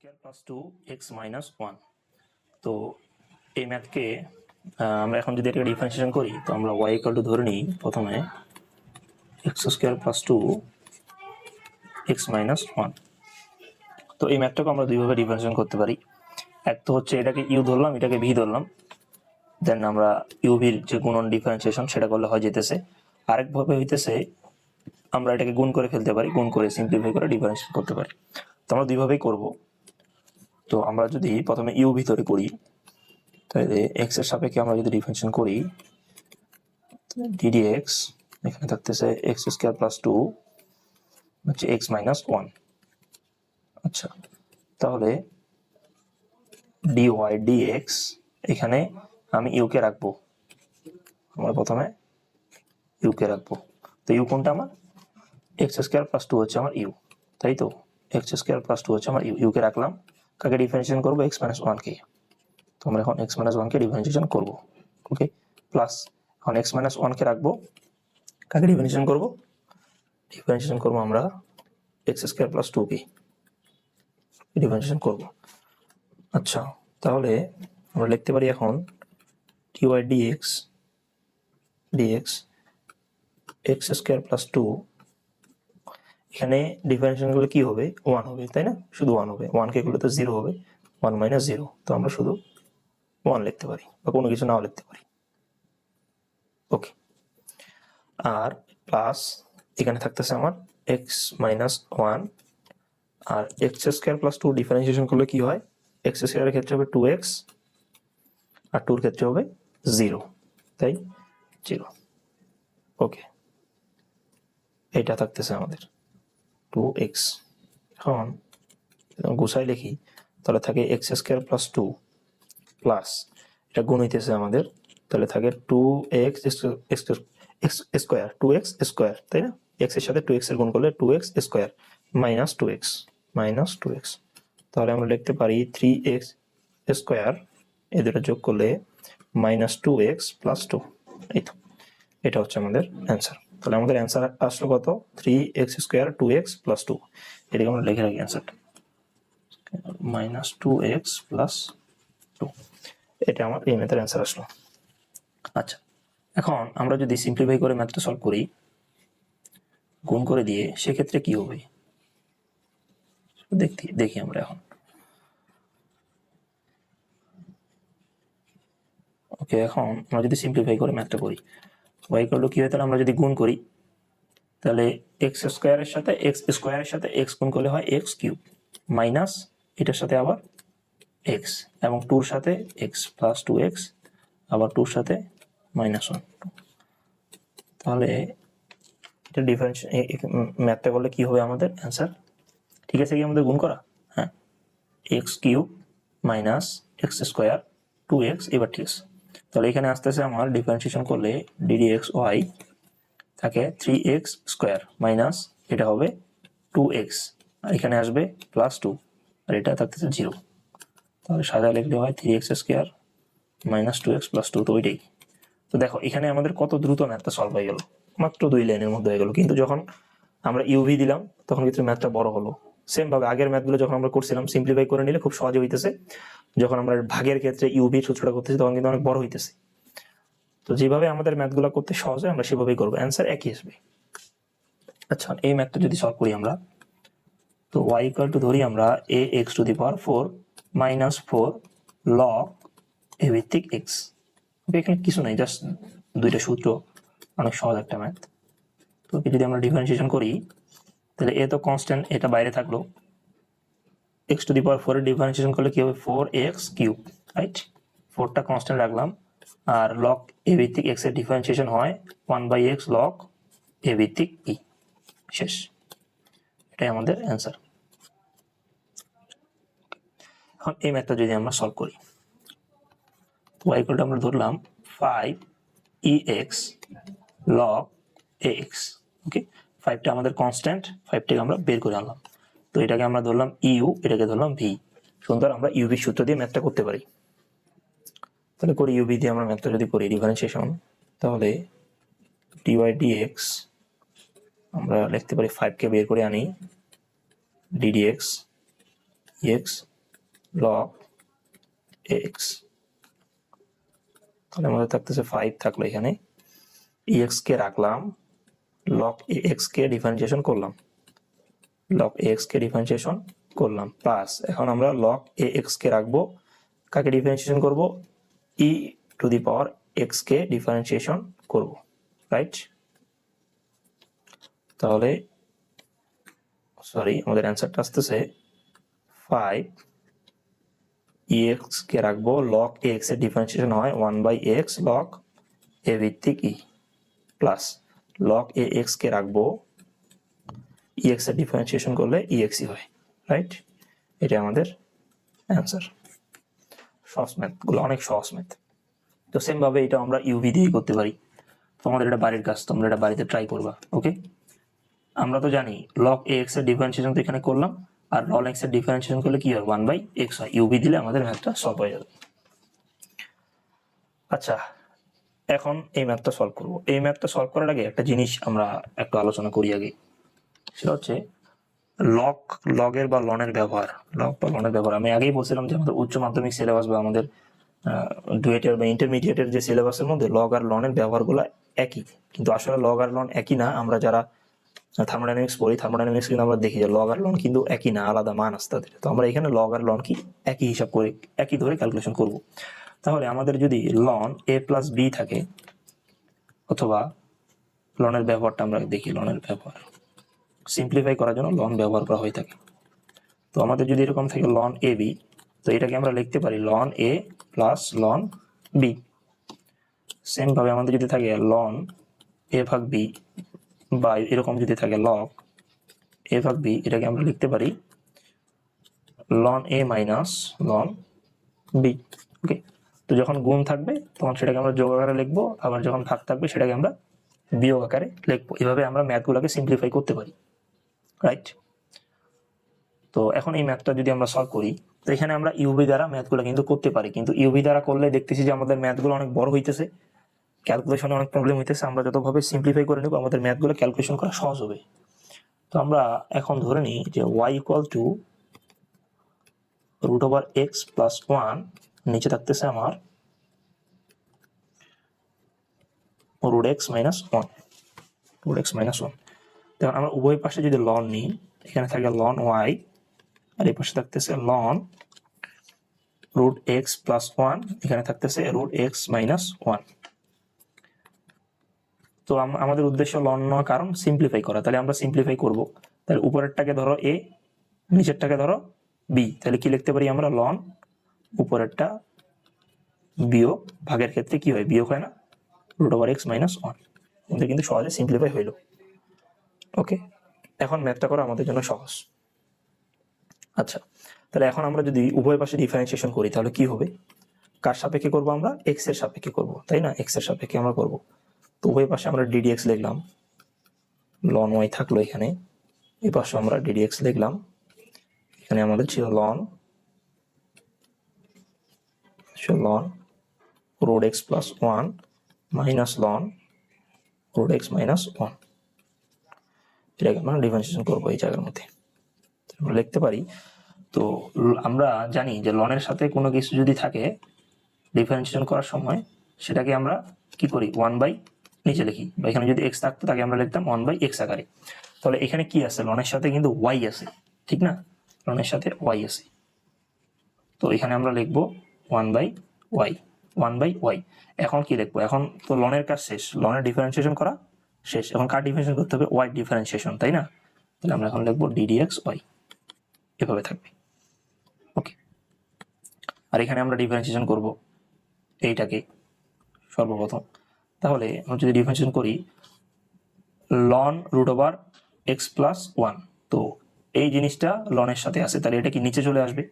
Square plus two X minus one তো এই ম্যাথকে আমরা এখন যদি এটাকে ডিফারেন্সিয়েশন করি, তো আমরা ওয়াই ইকাল টু ধরে নিই প্রথমে X square plus two X minus one তো এই ম্যাথটাকে আমরা দুইভাবে ডিফারেন্সিয়েশন করতে পারি। এক তো হচ্ছে এটাকে ইউ ধরলাম, এটাকে ভি ধরলাম। দেন আমরা ইউভির যে গুণন ডিফারেন্সিয়েশন সেটা করলে হয় যেতেছে। আরেকভাবে হইতেছে, আমরা এটাকে গুণ করে ফেলতে পারি, গুণ করে সিম্পলিফাই করে ডিফারেন্সিয়েশন করতে পারি। তো আমরা দুইভাবেই করব। তো আমরা যদি প্রথমে ইউ ভিতরে করি, তাহলে এক্সের সাপেক্ষে আমরা যদি ডিফারেন্সিয়েশন করি ডিডি এক্স এখানে থাকতেছে এক্স স্কোয়ার প্লাস টু হচ্ছে এক্স মাইনাস ওয়ান আচ্ছা তাহলে ডি ওয়াই ডি এক্স এখানে আমি ইউকে রাখব। আমরা প্রথমে ইউকে রাখব। তো ইউ কোনটা আমার? এক্স স্কোয়ার প্লাস টু হচ্ছে আমার ইউ তাই তো? এক্স স্কোয়ার প্লাস টু হচ্ছে আমার ইউ ইউকে রাখলাম। কাকে ডিফারেন্সিয়েশন করব? এক্স মাইনাস ওয়ানকে তো আমরা এখন এক্স মাইনাস ওয়ানকে ডিফারেন্সিয়েশন করব। ওকে প্লাস এখন এক্স মাইনাস ওয়ানকে রাখব। কাকে ডিফারেন্সিয়েশন করব? ডিফারেন্সিয়েশন করব আমরা এক্স স্কোয়ার প্লাস টুকে ডিফারেন্সিয়েশন করব। আচ্ছা তাহলে আমরা লিখতে পারি এখন D Y D X D X X square plus two এখানে ডিফারেন্সিয়েশন করলে কি হবে? ওয়ান হবে, তাই না? শুধু ওয়ান হবে। ওয়ান কে করলে তো জিরো হবে। ওয়ান মাইনাস জিরো তো আমরা শুধু ওয়ান লিখতে পারি বা কোনো কিছু নাও লিখতে পারি। ওকে আর প্লাস এখানে থাকতেছে আমার এক্স মাইনাস ওয়ান আর X square plus two differentiation করলে কি হয়? এক্স স্কোয়ারের ক্ষেত্রে হবে টু এক্স আর টুর ক্ষেত্রে হবে জিরো তাই? জিরো ওকে এটা থাকতেছে আমাদের। টু এক্স এখন গুছাই লিখি, তাহলে থাকে X square plus two plus এটা গুণ হইতেছে আমাদের, তাহলে থাকে two X X square two X square তাই না? এক্সের সাথে টু এক্সের গুণ করলে two X square minus two X minus two X তাহলে আমরা লিখতে পারি থ্রি এক্স স্কোয়ার এই দুটো যোগ করলে minus two X plus two এই তো, এটা হচ্ছে আমাদের অ্যান্সার তাহলে আমাদের অ্যান্সার আসলো কত? Three X square two X plus two এটাকে আমরা লিখে রাখি অ্যান্সারটা minus two X plus two এটা আমার এই ম্যাথের অ্যান্সার আসলো। আচ্ছা এখন আমরা যদি সিম্পলিফাই করে ম্যাথটা সলভ করি, গুণ করে দিয়ে সেক্ষেত্রে কি হবে? দেখি দেখি আমরা এখন। ওকে এখন আমরা যদি সিম্পলিফাই করে ম্যাথটা করি ওয়াই করলে কি হয়? তাহলে আমরা যদি গুণ করি, তাহলে এক্স স্কোয়ারের সাথে এক্স স্কোয়ারের সাথে এক্স গুণ করলে হয় এক্স কিউব মাইনাস এটার সাথে আবার এক্স এবং টুর সাথে এক্স প্লাস টু এক্স আবার টুর সাথে মাইনাস ওয়ান তাহলে এটা ডিফারেন্স ম্যাথটা করলে কি হবে আমাদের? অ্যান্সার ঠিক আছে কি আমাদের গুণ করা? হ্যাঁ X cube minus X square two X এবার ঠিক আছে। তাহলে এখানে আসতেছে আমার ডিফারেন্সিয়েশন করলে ডিডি এক্স ওয়াই থাকে থ্রি এক্স স্কোয়ার মাইনাস এটা হবে টু এক্স আর এখানে আসবে প্লাস টু আর এটা থাকতেছে জিরো তাহলে সাদা লিখলে হয় three X square minus two X plus two তো ওইটাই। তো দেখো, এখানে আমাদের কত দ্রুত ম্যাথটা সলভ হয়ে গেল। মাত্র দুই লাইনের মধ্যে হয়ে গেল। কিন্তু যখন আমরা ইউভি দিলাম, তখন কিন্তু ম্যাথটা বড় হলো। সেম ভাবে আগের ম্যাথগুলো যখন আমরা করছিলাম সিম্পলিফাই করে নিলে খুব সহজে হইতেছে। যখন আমরা ভাগের ক্ষেত্রে ইউভি সূত্রটা করতেছি, তখন কিন্তু অনেক বড় হইতেছে। তো যেভাবে আমাদের ম্যাথগুলো করতে সহজ হয়, আমরা সেভাবেই করব। অ্যান্সার একই আসবে। আচ্ছা এই ম্যাথটা যদি সলভ করি আমরা, তো ওয়াই ইকুয়াল টু ধরি আমরা A X to the power four minus four log A ভিত্তিক এক্স এখানে কিছু নাই জাস্ট দুইটা সূত্র, অনেক সহজ একটা ম্যাথ তো যদি আমরা ডিফারেন্সিয়েশন করি তাহলে এ তো কনস্ট্যান্ট এটা বাইরে থাকল। X to the power four এর ডিফারেন্সিয়েশন করলে কি হবে? ফোর এক্স কিউব রাইট ফোরটা কনস্ট্যান্ট রাখলাম, আর লক এ ভিত্তিক এক্সের ডিফারেন্সিয়েশন হয় one by x log a ভিত্তিক ই শেষ। এটাই আমাদের অ্যান্সার এখন এই ম্যাথটা যদি আমরা সলভ করি তো y ইকুয়ালটা আমরা ধরলাম five e x log x okay ফাইভটা আমাদের কনস্ট্যান্ট ফাইভটাকে আমরা বের করে আনলাম। তো এটাকে আমরা ধরলাম ইউ এটাকে ধরলাম ভি সুন্দর আমরা ইউভি সূত্র দিয়ে ম্যাথটা করতে পারি। তাহলে করি ইউভি দিয়ে আমরা ম্যাথটা যদি করি ডিফারেন্সিয়েশন তাহলে ডিওয়াই ডিএক্স আমরা লিখতে পারি ফাইভকে বের করে আনি। ডিডিএক্স এক্স লগ এক্স তাহলে আমাদের থাকতেছে ফাইভ থাকল এখানে। এক্স কে রাখলাম। লগ এক্স কে ডিফারেন্সিয়েশন করলাম। লগ এক্স কে ডিফারেন্সিয়েশন করলাম। প্লাস এখন আমরা লগ এ এক্স কে রাখব। কাকে ডিফারেন্সিয়েশন করব? E to the power x K differentiation করব। রাইট তাহলে সরি আমাদের অ্যান্সারটা আসতেছে ফাইভ এক্স কে রাখব। লগ এক্সের ডিফারেন্সিয়েশন হয় one by x log a ভিত্তিক e plus log a x কে রাখব ইএক্স এর ডিফারেন্সিয়েশন করলে ইএক্সই হয় রাইট এটা আমাদের অ্যান্সার সহজ ম্যাথগুলো অনেক সহজ ম্যাথ তো সেম ভাবে এটা আমরা ইউভি দিয়ে করতে পারি। তোমাদের এটা বাড়ির কাজ, তোমরা এটা বাড়িতে ট্রাই করবা ওকে আমরা তো জানি লগ এ এক্সের ডিফারেন্সিয়েশন তো এখানে করলাম, আর লন এক্সের ডিফারেন্সিয়েশন করলে কি হয়? ওয়ান বাই এক্স হয়। ইউভি দিলে আমাদের ম্যাথটা সলভ হয়ে যাবে। আচ্ছা এখন এই ম্যাথটা সলভ করব। এই ম্যাথটা সলভ করার আগে একটা জিনিস আমরা একটু আলোচনা করি আগে। সেটা হচ্ছে লক লগের বা লনের ব্যবহার। লক বা লনের ব্যবহার। আমি আগেই বলছিলাম যে আমাদের উচ্চ মাধ্যমিক সিলেবাস বা আমাদের ডুয়েটের বা ইন্টারমিডিয়েটের যে সিলেবাসের মধ্যে লগ আর লনের ব্যবহারগুলো একই। কিন্তু আসলে লগ আর লন একই না। আমরা যারা থার্মোডাইনামিক্স পড়ি থার্মোডাইনামিক্স কিন্তু আমরা দেখি যে লগ আর লন কিন্তু একই না, আলাদা মান আসতে তো আমরা এখানে লগ আর লন কি একই হিসাব করে, একই ধরে ক্যালকুলেশন করব। তাহলে আমাদের যদি লন এ প্লাস বি থাকে, অথবা লনের ব্যবহারটা আমরা দেখি, লনের ব্যবহার। সিম্পলিফাই করার জন্য লন ব্যবহার করা হয়ে থাকে। তো আমাদের যদি এরকম থাকে লন এ বি তো এটাকে আমরা লিখতে পারি ln a plus ln b same ভাবে আমাদের যদি থাকে লন এ ভাগ বি বা এরকম যদি থাকে লগ এ ভাগ বি এটাকে আমরা লিখতে পারি ln a minus ln b okay তো যখন গুণ থাকবে, তখন সেটাকে আমরা যোগ আকারে লিখব, আবার যখন ভাগ থাকবে, সেটাকে আমরা বিয়োগ আকারে লিখব। এভাবে আমরা ম্যাথগুলোকে সিম্পলিফাই করতে পারি রাইট তো এখন এই ম্যাথটা যদি আমরা সলভ করি, তো এখানে আমরা ইউভি দ্বারা ম্যাথগুলো কিন্তু করতে পারি। কিন্তু ইউভি দ্বারা করলে দেখতেছি যে আমাদের ম্যাথগুলো অনেক বড় হইতেছে ক্যালকুলেশনে অনেক প্রবলেম হইতেছে। আমরা যতভাবে সিম্পলিফাই করে নেব, আমাদের ম্যাথগুলো ক্যালকুলেশন করা সহজ হবে। তো আমরা এখন ধরে নিই যে y equal to root over x plus one নিচে থাকতেছে আমার root x minus one root x minus one তখন আমরা উভয় পাশে যদি লন নিই, এখানে থাকে লন ওয়াই আর এই পাশে থাকতেছে ln root x plus one এখানে থাকতেছে রুট এক্স মাইনাস ওয়ান তো আম- আমাদের উদ্দেশ্য লন নেওয়ার কারণ সিম্পলিফাই করা। তাহলে আমরা সিম্পলিফাই করব। তাহলে উপরেরটাকে ধরো এ নিচেরটাকে ধরো বি তাহলে কি লিখতে পারি আমরা? লন উপরেরটা বিয়োগ ভাগের ক্ষেত্রে কি হয়? বিয়োগ হয় না? Root over x minus one আমাদের কিন্তু সহজে সিম্পলিফাই হইল। ওকে এখন ম্যাথটা করা, আমাদের জন্য সহজ। আচ্ছা তাহলে এখন আমরা যদি উভয় পাশে ডিফারেন্সিয়েশন করি, তাহলে কি হবে? কার সাপেক্ষে করব আমরা? এক্সের সাপেক্ষে করব, তাই না? এক্সের সাপেক্ষে আমরা করব। তো উভয় পাশে আমরা ডিডিএক্স লিখলাম। লন ওয়াই থাকল এখানে। এই পাশে আমরা ডিডিএক্স লিখলাম। এখানে আমাদের ছিল ln ln root x plus one minus ln root x minus one এটাকে আমরা ডিফারেন্সিয়েশন করব এই জায়গার মধ্যে। আমরা লিখতে পারি, তো আমরা জানি যে লনের সাথে কোনো কিছু যদি থাকে ডিফারেন্সিয়েশন করার সময় সেটাকে আমরা কি করি? ওয়ান বাই নিচে লিখি। বা এখানে যদি এক্স থাকতো, তাকে আমরা লিখতাম ওয়ান বাই এক্স আকারে। তাহলে এখানে কি আছে? লনের সাথে কিন্তু ওয়াই আছে, ঠিক না? লনের সাথে ওয়াই আছে। তো এখানে আমরা লিখব one by y one by y এখন কি দেখব? এখন তো লনের কাজ শেষ। লনের ডিফারেন্সিয়েশন করা শেষ। এখন কার ডিফারেন্সিয়েশন করতে হবে? ওয়াই ডিফারেন্সিয়েশন তাই না? তাহলে আমরা এখন লিখব ডিডিএক্স ওয়াই এভাবে থাকবে। ওকে আর এখানে আমরা ডিফারেন্সিয়েশন করব এইটাকে সর্বপ্রথম। তাহলে আমরা যদি ডিফারেন্সিয়েশন করি ln root over x plus one তো এই জিনিসটা লনের সাথে আছে তাহলে এটা কি নিচে চলে আসবে?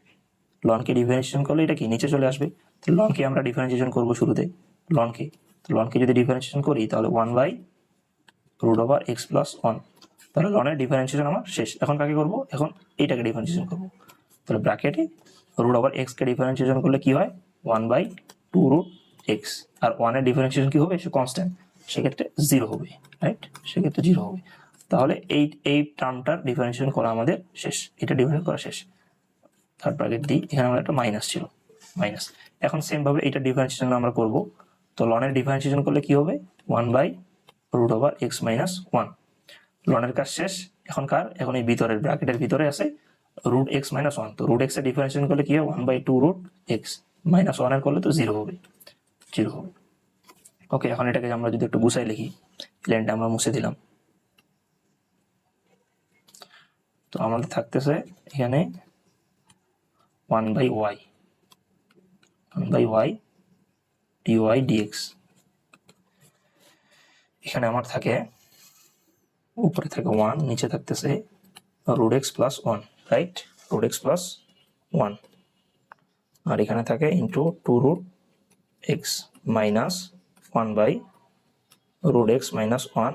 লনকে ডিফারেন্সিয়েশন করলে এটা কি? নিচে চলে আসবে। তো লনকে আমরা ডিফারেন্সিয়েশন করব শুরুতে। লনকে। তো লনকে যদি ডিফারেন্সিয়েশন করি, তাহলে one by root over x plus one তাহলে লনের ডিফারেন্সিয়েশন আমার শেষ। এখন কাকে করব? এখন এইটাকে ডিফারেন্সিয়েশন করব। তাহলে ব্র্যাকেটে রুট ওভার এক্সকে ডিফারেন্সিয়েশন করলে কি হয়? One by two root x আর ওয়ানের ডিফারেন্সিয়েশন কি হবে? সে কনস্ট্যান্ট সেক্ষেত্রে জিরো হবে রাইট সেক্ষেত্রে জিরো হবে। তাহলে এই এই টার্মটার ডিফারেন্সিয়েশন করা আমাদের শেষ। এটা ডিফারেন্স করা শেষ। থার্ড ব্র্যাকেট ডি এখানে আমরা একটা মাইনাস ছিল মাইনাস এখন সেম ভাবে এটা ডিফারেন্সিয়েশন আমরা করব। তো লনের ডিফারেন্সিয়েশন করলে কি হবে? One by root over x minus one লনের কাজ শেষ, এখন কার? এখন এই ভিতরের ব্র্যাকেটের ভিতরে আছে রুট এক্স মাইনাস ওয়ান তো রুট এক্সের ডিফারেন্সিয়েশন করলে কি হবে? One by two root x minus ওয়ানের করলে তো জিরো হবে জিরো হবে। ওকে এখন এটাকে আমরা যদি একটু গুছাই লিখি লাইনটা আমরা মুছে দিলাম। তো আমাদের থাকতেছে এখানে one by y one by y d y d x এখানে আমার থাকে, উপরে থাকে ওয়ান নিচে থাকতেছে root x plus one right root x plus one আর এখানে থাকে into two root x minus one by root x minus one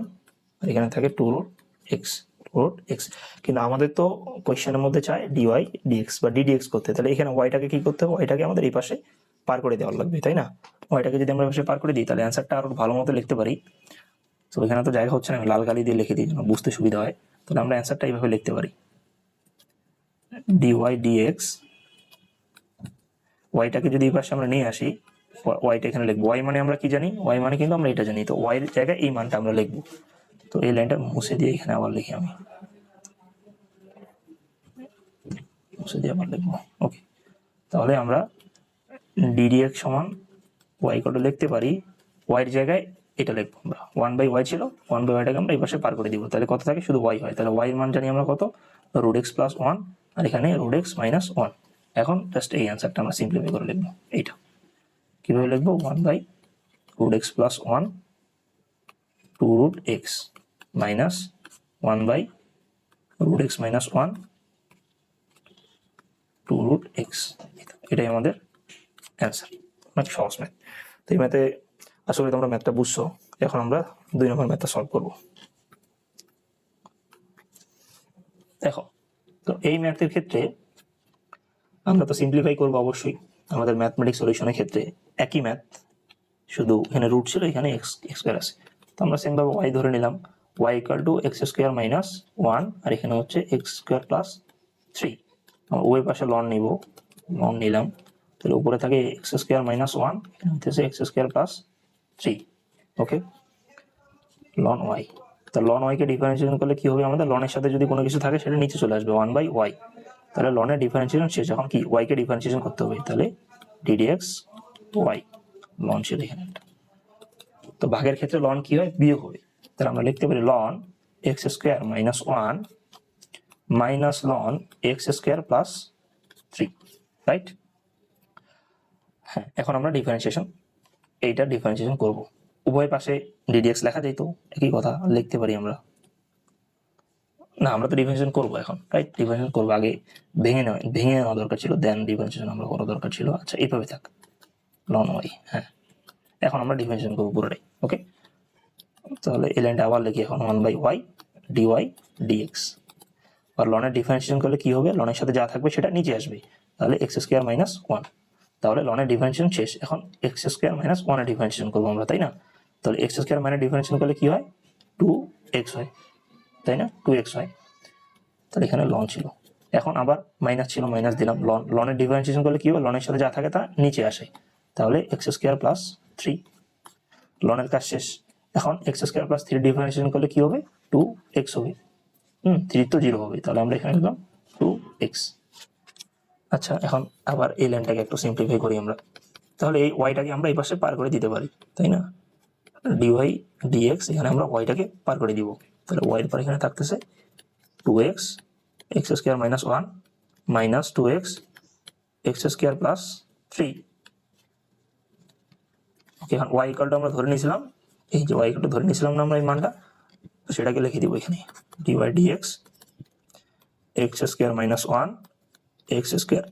আর এখানে থাকে two root x root x কিন্তু আমাদের তো কোয়েশ্চেনের মধ্যে চায় ডিওয়াই ডিএক্স বা ডিডিএক্স করতে। তাহলে এখানে ওয়াইটাকে কি করতে হবে? ওয়াইটাকে আমাদের এই পাশে পার করে দেওয়ার লাগবে, তাই না? ওয়াইটাকে যদি আমরা পাশে পার করে দিই, তাহলে অ্যান্সারটা আরও ভালো মতো লিখতে পারি। তো এখানে তো জায়গা হচ্ছে না লাল কালি দিয়ে লিখে দিই বুঝতে সুবিধা হয়। তাহলে আমরা অ্যান্সারটা এইভাবে লিখতে পারি। ডিওয়াই ডিএক্স ওয়াইটাকে যদি এই পাশে আমরা নিয়ে আসি ওয়াইটা এখানে লিখব। ওয়াই মানে আমরা কি জানি? ওয়াই মানে কিন্তু আমরা এটা জানি। তো ওয়াই এর জায়গায় এই মানটা আমরা লিখব। তো এই লাইনটা মুছে দিয়ে এখানে আবার লিখি আমি। মুছে দিয়ে আবার লিখব। ওকে তাহলে আমরা ডিডিএক্স সমান ওয়াই কত লিখতে পারি? ওয়াই এর জায়গায় এটা লিখব আমরা। ওয়ান বাই ওয়াই ছিল ওয়ান বাই ওয়াইটাকে আমরা এই পাশে পার করে দিব। তাহলে কত থাকে? শুধু ওয়াই হয়। তাহলে ওয়াই এর মান জানি আমরা কত? রুট এক্স প্লাস ওয়ান আর এখানে রুট এক্স মাইনাস ওয়ান এখন জাস্ট এই অ্যান্সারটা আমরা সিম্পলিফাই করে লিখব। এইটা। কীভাবে লিখব? One by root x plus one two root x minus one by root x minus one two root x এটাই আমাদের অ্যান্সার অনেক সহজ ম্যাথ তো এই ম্যাথে আসলে তোমরা ম্যাথটা বুঝছ। এখন আমরা দুই নম্বর ম্যাথটা সলভ করব। দেখো, তো এই ম্যাথের ক্ষেত্রে আমরা তো সিম্পলিফাই করব অবশ্যই। আমাদের ম্যাথমেটিক্স সলিউশনের ক্ষেত্রে একই ম্যাথ শুধু এখানে রুট ছিল, এখানে এক্স এক্স আছে। তো আমরা সেম ভাবে ওয়াই ধরে নিলাম। Y equal to x square minus one আর এখানে হচ্ছে এক্স স্কোয়ার প্লাস থ্রি আমরা পাশে লন নিব লন নিলাম। তাহলে উপরে থাকে এক্স স্কোয়ার মাইনাস ওয়ান এখানে হচ্ছে x square plus three okay ln y তা লন ওয়াইকে ডিফারেন্সিয়েশন করলে কি হবে আমাদের? লনের সাথে যদি কোনো কিছু থাকে, সেটা নিচে চলে আসবে ওয়ান বাই ওয়াই তাহলে লনের ডিফারেন্সিয়েশন শেষ। এখন কি? ওয়াইকে ডিফারেন্সিয়েশন করতে হবে। তাহলে ডিডিএক্স ওয়াই লন ছিল এখানে তো ভাগের ক্ষেত্রে লন কি হয়? বিয়োগ হবে। তাহলে আমরা লিখতে পারি ln x square minus one minus ln x square plus three right হ্যাঁ এখন আমরা ডিফারেন্সিয়েশন এইটা ডিফারেন্সিয়েশন করব। উভয় পাশে ডিডিএক্স লেখা যেত, একই কথা লিখতে পারি আমরা। না, আমরা তো ডিফারেন্সিয়েশন করব এখন রাইট ডিফারেন্সিয়েশন করব আগে, ভেঙে নেওয়া ভেঙে নেওয়া দরকার ছিল দেন ডিফারেন্সিয়েশন আমরা করা দরকার ছিল। আচ্ছা এইভাবে থাক লন ওয়াই হ্যাঁ। এখন আমরা ডিফারেন্সিয়েশন করব পুরোটাই ওকে তাহলে এই লাইনটা আবার লিখি এখন one by y d y d x আর লনের ডিফারেন্সিয়েশন করলে কি হবে? লনের সাথে যা থাকবে সেটা নিচে আসবে। তাহলে এক্স স্কোয়ার মাইনাস ওয়ান তাহলে লনের ডিফারেন্সিয়েশন শেষ। এখন এক্স স্কোয়ার মাইনাস ওয়ানের ডিফারেন্সিয়েশন করব আমরা, তাই না? তাহলে এক্স স্কোয়ার মাইনাস ডিফারেন্সিয়েশন করলে কি হয়? টু এক্স হয়। তাই না? টু এক্স হয়। তাহলে এখানে লন ছিল। এখন আবার মাইনাস ছিল মাইনাস দিলাম। লন লনের ডিফারেন্সিয়েশন করলে কি হবে? লনের সাথে যা থাকে তা নিচে আসে। তাহলে এক্স স্কোয়ার প্লাস থ্রি লনের কাজ শেষ। এখন x square plus three differentiation করলে কি হবে? টু এক্স হবে। হুম থ্রি তো জিরো হবে। তাহলে আমরা এখানে লিখলাম টু এক্স আচ্ছা এখন আবার এই লাইনটাকে একটু সিম্পলিফাই করি আমরা। তাহলে এই ওয়াইটাকে আমরা এই পাশে পার করে দিতে পারি, তাই না? ডিওয়াই ডিএক্স এখানে আমরা ওয়াইটাকে পার করে দিব। তাহলে ওয়াইয়ের পর এখানে থাকতেছে two x x square minus one minus two x x square plus three okay এখন ওয়াই ইকালটা আমরা ধরে নিয়েছিলাম এই যে ওয়াই ইকালটা ধরে নিয়েছিলাম না আমরা এই মানটা, তো সেটাকে লিখে দিব এখানে d y d x x square minus one x square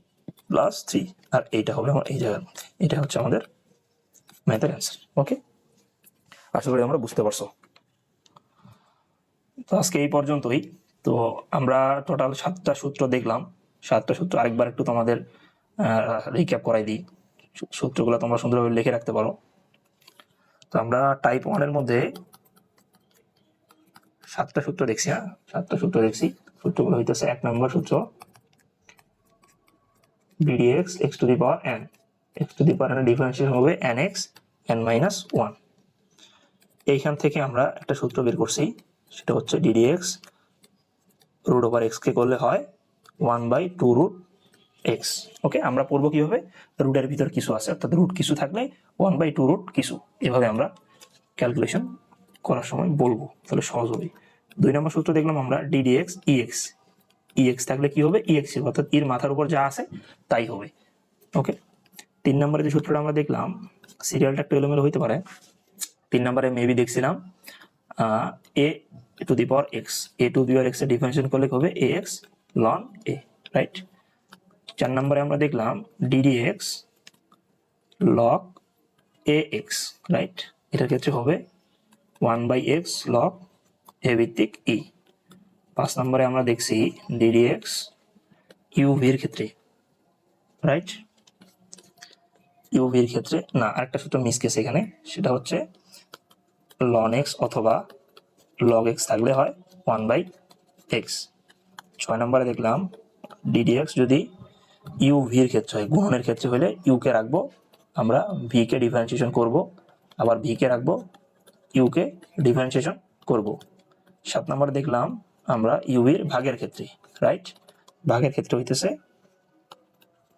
plus three আর এইটা হবে আমার এই জায়গার মধ্যে। এটা হচ্ছে আমাদের ম্যাথের অ্যান্সার ওকে আশা করি আমরা বুঝতে পারছ। তো আজকে এই পর্যন্তই। তো আমরা টোটাল সাতটা সূত্র দেখলাম। সাতটা সূত্র আরেকবার একটু তোমাদের রিক্যাপ করাই দিই। সূত্রগুলো তোমরা সুন্দরভাবে লিখে রাখতে পারো। তো আমরা টাইপ ওয়ানের মধ্যে সাতটা সূত্র দেখছি হ্যাঁ? সাতটা সূত্র দেখছি। সূত্রগুলো হইতেছে এক নম্বর সূত্র d d x to the power n x to the power n differentiation হবে n x n minus one এইখান থেকে আমরা একটা সূত্র বের করছি, সেটা হচ্ছে d d x root over x কে করলে হয় one by two root x okay আমরা পড়ব কীভাবে? রুটের ভিতর কিছু আছে, অর্থাৎ রুট কিছু থাকলে ওয়ান বাই টু রুট কিছু। এভাবে আমরা ক্যালকুলেশন করার সময় বলব, তাহলে সহজ হবে। দুই নম্বর সূত্র দেখলাম আমরা ডিডিএক্স ইএক্স ইএক্স থাকলে কি হবে? ইএক্স অর্থাৎ এর মাথার উপর যা আছে, তাই হবে ওকে তিন নম্বরে যে সূত্রটা আমরা দেখলাম সিরিয়ালটা একটু এলোমেলো হইতে পারে। তিন নম্বরে মেবি দেখছিলাম a to the power x a to the power এক্সের ডিফারেন্সিয়েশন করলে হবে? A x ln a right চার নম্বরে আমরা দেখলাম d d x log a x right এটার ক্ষেত্রে হবে one by x log a ভিত্তিক ই পাঁচ নম্বরে আমরা দেখছি ডিডি এক্স ইউভির ক্ষেত্রে রাইট ইউভির ক্ষেত্রে, না, আরেকটা সূত্র মিস গেছে এখানে, সেটা হচ্ছে লন এক্স অথবা লগ এক্স থাকলে হয় ওয়ান বাই এক্স ছয় নম্বরে দেখলাম ডিডি এক্স যদি ইউ ভির ক্ষেত্রে হয় গুণনের ক্ষেত্রে হলে ইউ কে রাখব, আমরা ভি কে ডিফারেন্সিয়েশন করব, আবার ভি কে রাখব ইউ কে ডিফারেন্সিয়েশন করব। সাত নম্বরে দেখলাম আমরা ইউভির ভাগের ক্ষেত্রে রাইট ভাগের ক্ষেত্রে হইতেছে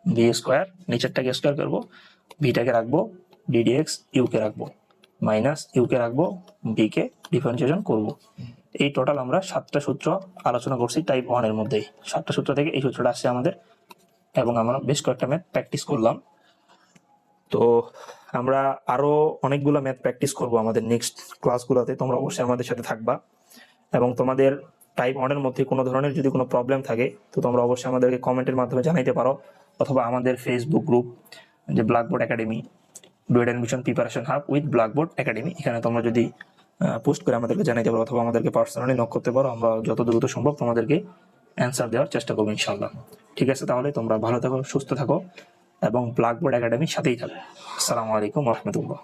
ভি স্কোয়ার নিচেরটাকে স্কোয়ার করব ভিটাকে রাখব ডিডিএক্স ইউকে রাখব মাইনাস ইউকে রাখব বিকে ডিফারেন্সিয়েশন করব। এই টোটাল আমরা সাতটা সূত্র আলোচনা করছি টাইপ ওয়ানের মধ্যে সাতটা সূত্র থেকে এই সূত্রটা আসছে আমাদের এবং আমরা বেশ কয়েকটা ম্যাথ প্র্যাকটিস করলাম। তো আমরা আরও অনেকগুলো ম্যাথ প্র্যাকটিস করব আমাদের নেক্সট ক্লাসগুলোতে। তোমরা অবশ্যই আমাদের সাথে থাকবা এবং তোমাদের টাইপ ওয়ানের মধ্যে কোনো ধরনের যদি কোনো প্রবলেম থাকে, তো তোমরা অবশ্যই আমাদেরকে কমেন্টের মাধ্যমে জানাইতে পারো অথবা আমাদের ফেসবুক গ্রুপ যে Blackboard Academy DUET admission preparation hub with Blackboard Academy এখানে তোমরা যদি পোস্ট করে আমাদেরকে জানাইতে পারো অথবা আমাদেরকে পার্সোনালি নক করতে পারো, আমরা যত দ্রুত সম্ভব তোমাদেরকে অ্যান্সার দেওয়ার চেষ্টা করব ইনশাল্লাহ ঠিক আছে, তাহলে তোমরা ভালো থাকো, সুস্থ থাকো এবং ব্ল্যাকবোর্ড একাডেমির সাথেই থাকো। আসসালামু আলাইকুম রহমতুল্লাহ।